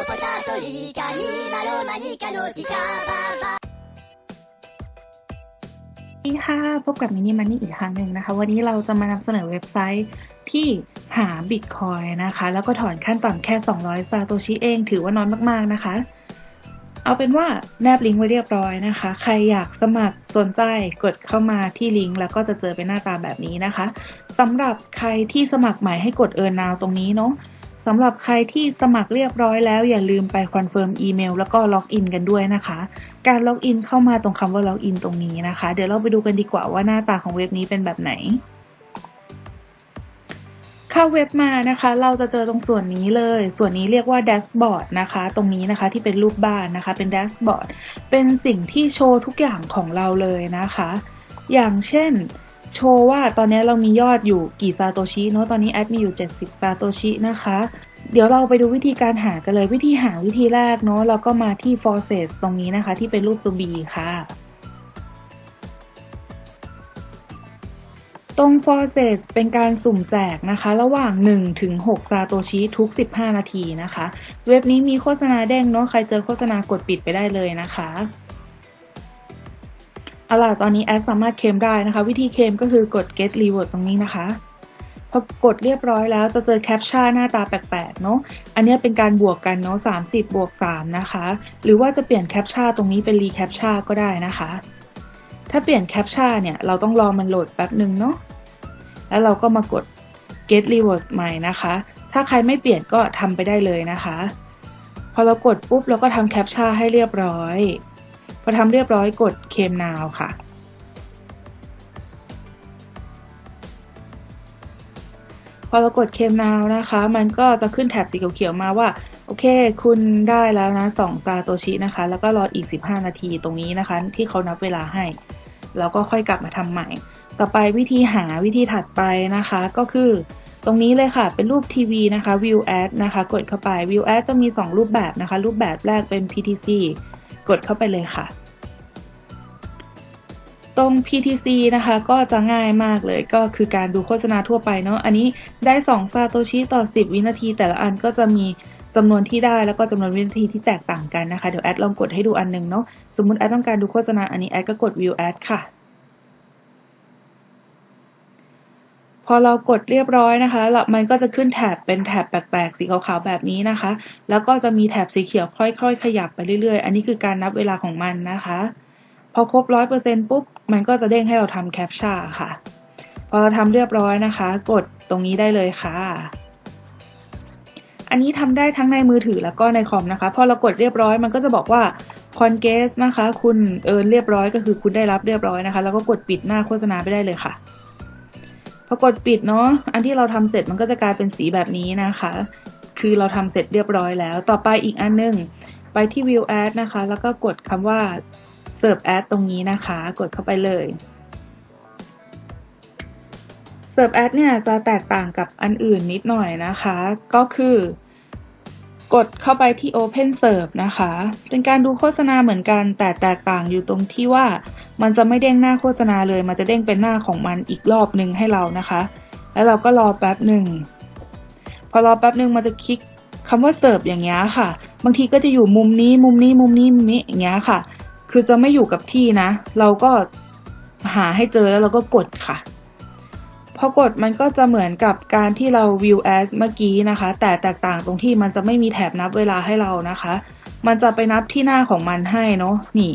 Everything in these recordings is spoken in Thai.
ポタトリカニマロマニカのチカババ สวัสดีค่ะ พบกับมินิมันนี่อีกครั้งหนึ่งนะคะ วันนี้เราจะมานำเสนอเว็บไซต์ที่หาบิตคอยนะคะ แล้วก็ถอนขั้นต่ำแค่ 200ซาโตชิเองถือว่าน้อยมากๆนะคะ เอาเป็นว่าแนบลิงก์ไว้เรียบร้อยนะคะ ใครอยากสมัครสนใจกดเข้ามาที่ลิงก์แล้วก็จะเจอเป็นหน้าตาแบบนี้นะคะสำหรับใครที่สมัครใหม่ให้กดเอิร์นนาวตรงนี้เนาะ สำหรับใครที่สมัครเรียบร้อยแล้วอย่าลืมไปคอนเฟิร์มอีเมลแล้วก็ล็อกอินกันด้วยนะคะ การล็อกอินเข้ามาตรงคำว่าล็อกอินตรงนี้นะคะ เดี๋ยวเราไปดูกันดีกว่าว่าหน้าตาของเว็บนี้เป็นแบบไหนเข้าเว็บมานะคะ เราจะเจอตรงส่วนนี้เลย ส่วนนี้เรียกว่าแดชบอร์ดนะคะ ตรงนี้นะคะที่เป็นรูปบ้านนะคะ เป็นแดชบอร์ดเป็นสิ่งที่โชว์ทุกอย่างของเราเลยนะคะ อย่างเช่น โชว์ว่าตอนนี้เรามียอดอยู่กี่ซาโตชิเนาะตอนนี้แอดมีอยู่ 70ซาโตชินะคะ เดี๋ยวเราไปดูวิธีการหากันเลยวิธีหาวิธีแรกเนาะเราก็มาที่ forces ตรงนี้นะคะ ที่เป็นรูปตัว B ค่ะ ตรง forces เป็นการสุ่มแจกนะคะ ระหว่าง 1 ถึง 6 ซาโตชิทุก 15 นาทีนะคะ เว็บนี้มีโฆษณาเด้งเนาะใครเจอโฆษณากดปิดไปได้เลยนะคะ เอาล่ะตอนนี้แอดสามารถเคลมได้นะคะ วิธีเคลมก็คือกด get reward ตรงนี้นะคะพอกดเรียบร้อยแล้วจะเจอแคปชั่นหน้าตาแปลกๆเนาะ อันนี้เป็นการบวกกันเนาะ30 บวก 3 นะคะ หรือว่าจะเปลี่ยนแคปชั่นตรงนี้เป็นรีแคปชั่นก็ได้นะคะ ถ้าเปลี่ยนแคปชั่นเนี่ยเราต้องรอมันโหลดแป๊บหนึ่งเนาะ แล้วเราก็มากด get rewards ใหม่นะคะ ถ้าใครไม่เปลี่ยนก็ทำไปได้เลยนะคะ พอเรากดปุ๊บเราก็ทำแคปชั่นให้เรียบร้อย พอทำเรียบร้อยกดเคมนาวค่ะ พอเรากดเคมนาวนะคะ มันก็จะขึ้นแถบสีเขียวๆมาว่า โอเค คุณได้แล้วนะ2ซาโตชินะคะ แล้วก็รออีก 15 นาทีตรงนี้นะคะ ที่เขานับเวลาให้ แล้วก็ค่อยกลับมาทำใหม่ ต่อไปวิธีหาวิธีถัดไปนะคะ ก็คือตรงนี้เลยค่ะ เป็นรูปทีวีนะคะ view ad นะคะ กดเข้าไป view ad จะมี 2 รูปแบบนะคะ รูปแบบแรกเป็น PTC กดเข้าไปเลยค่ะ ตรง PTC นะคะก็จะง่ายมากเลยก็คือการดูโฆษณาทั่วไปเนาะอันนี้ได้2ซาโตชิต่อ 10 วินาที แต่ละอันก็จะมีจำนวนที่ได้แล้วก็จำนวนวินาทีที่แตกต่างกันนะคะ เดี๋ยวแอดลองกดให้ดูอันหนึงเนาะสมมติแอดต้องการดูโฆษณาอันนี้แอดก็กด view ad ค่ะ อเรากดเรียบร้อยนะคะแล้วมันก็จะขึ้นแถบเป็นแถบแปลกๆสีขาวๆแบบนี้นะคะ แล้วก็จะมีแถบสีเขียวค่อย ๆ ขยับไปเรื่อยๆ อันนี้คือการนับเวลาของมันนะคะ พอครบร้อยเปอร์เซ็นต์ปุ๊บ มันก็จะเด้งให้เราทำแคปชั่นค่ะ พอเราทำเรียบร้อยนะคะ กดตรงนี้ได้เลยค่ะ อันนี้ทำได้ทั้งในมือถือแล้วก็ในคอมนะคะ พอเรากดเรียบร้อยมันก็จะบอกว่าคอนเกสนะคะ คุณเอินเรียบร้อยก็คือคุณได้รับเรียบร้อยนะคะ แล้วก็กดปิดหน้าโฆษณาไปได้เลยค่ะ พอกดปิดเนาะอันที่เราทำเสร็จมันก็จะกลายเป็นสีแบบนี้นะคะ คือเราทำเสร็จเรียบร้อยแล้ว ต่อไปอีกอันหนึง ไปที่ view ad นะคะ แล้วก็กดคำว่า serve ad ตรงนี้นะคะ กดเข้าไปเลย serve ad เนี่ยจะแตกต่างกับอันอื่นนิดหน่อยนะคะ ก็คือ กดเข้าไปที่ open serve นะคะ เป็นการดูโฆษณาเหมือนกัน แต่แตกต่างอยู่ตรงที่ว่า มันจะไม่เด้งหน้าโฆษณาเลย มันจะเด้งเป็นหน้าของมันอีกรอบหนึ่งให้เรานะคะ แล้วเราก็รอแป๊บหนึ่ง พอรอแป๊บหนึ่งมันจะคลิกคำว่าเสิร์ฟอย่างเงี้ยค่ะ บางทีก็จะอยู่มุมนี้มุมนี้มุมนี้มุมนี้อย่างเงี้ยค่ะ คือจะไม่อยู่กับที่นะ เราก็หาให้เจอแล้วเราก็กดค่ะ พอกดมันก็จะเหมือนกับการที่เรา view ad เมื่อกี้นะคะ แต่แตกต่างตรงที่มันจะไม่มีแถบนับเวลาให้เรานะคะ มันจะไปนับที่หน้าของมันให้เนาะนี่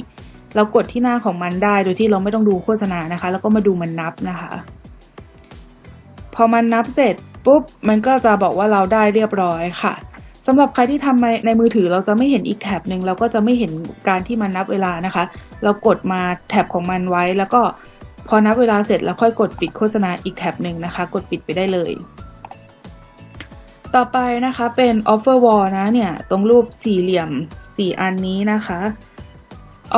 เรากดที่หน้าของมันได้โดยที่เราไม่ต้องดูโฆษณานะคะ แล้วก็มาดูมันนับนะคะ พอมันนับเสร็จปุ๊บมันก็จะบอกว่าเราได้เรียบร้อยค่ะสำหรับใครที่ทำในในมือถือเราจะไม่เห็นอีกแท็บหนึ่งเราก็จะไม่เห็นการที่มันนับเวลานะคะ เรากดมาแท็บของมันไว้แล้วก็ พอนับเวลาเสร็จแล้วค่อยกดปิดโฆษณาอีกแท็บหนึ่งนะคะ กดปิดไปได้เลย ต่อไปนะคะเป็น offer wall นะเนี่ย ตรงรูปสี่เหลี่ยมสี่อันนี้นะคะ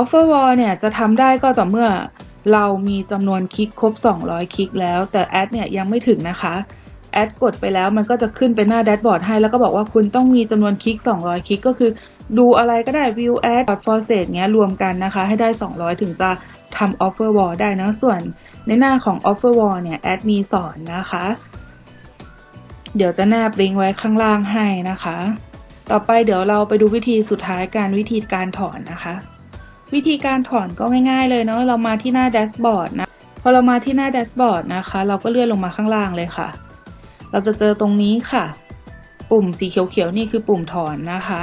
offer wall เนี่ยจะทำได้ก็ต่อเมื่อเรามีจำนวนคลิกครบ 200 คลิกแล้ว แต่แอดเนี่ยยังไม่ถึงนะคะแอดกดไปแล้วมันก็จะขึ้นเป็นหน้าแดชบอร์ดให้แล้วก็บอกว่าคุณต้องมีจำนวนคลิก 200 คลิกก็คือ ดูอะไรก็ได้ view ad for s a t เงี้ยรวมกันนะคะ ให้ได้ 200 ถึงจะทำ offer wall ได้นะส่วนในหน้าของ offer wall เนี่ยแอดมีสอนนะคะ เดี๋ยวจะแนบลิงก์ไว้ข้างล่างให้นะคะ ต่อไปเดี๋ยวเราไปดูวิธีสุดท้ายการวิธีการถอนนะคะ วิธีการถอนก็ง่ายๆเลยเนาะเรามาที่หน้าแดชบอร์ดนะพอเรามาที่หน้าแดชบอร์ดนะคะ เราก็เลื่อนลงมาข้างล่างเลยค่ะ เราจะเจอตรงนี้ค่ะ ปุ่มสีเขียวๆนี่คือปุ่มถอนนะคะ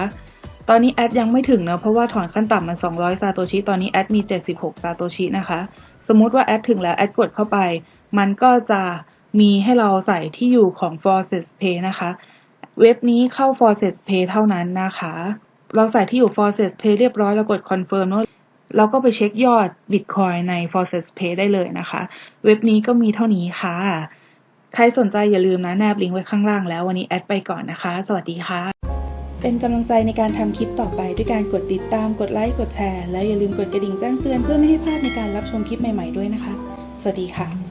ตอนนี้แอดยังไม่ถึงเนะเพราะว่าถอนขั้นต่ำมัน200 ซาโตชิ ตอนนี้แอดมี 76 ซาโตชินะคะ สมมุติว่าแอดถึงแล้วแอดกดเข้าไป มันก็จะมีให้เราใส่ที่อยู่ของ Forces Pay นะคะ เว็บนี้เข้า Forces Pay เท่านั้นนะคะ เราใส่ที่อยู่ Forces Pay เรียบร้อยแล้วกด Confirm เนอะเราก็ไปเช็คยอด Bitcoin ใน Forces Pay ได้เลยนะคะ เว็บนี้ก็มีเท่านี้ค่ะ ใครสนใจอย่าลืมนะแนบลิงก์ไว้ข้างล่างแล้ววันนี้แอดไปก่อนนะคะ สวัสดีค่ะ เป็นกำลังใจในการทำคลิปต่อไปด้วยการกดติดตาม กดไลค์ กดแชร์ แล้วอย่าลืมกดกระดิ่งแจ้งเตือนเพื่อไม่ให้พลาดในการรับชมคลิปใหม่ๆด้วยนะคะ สวัสดีค่ะ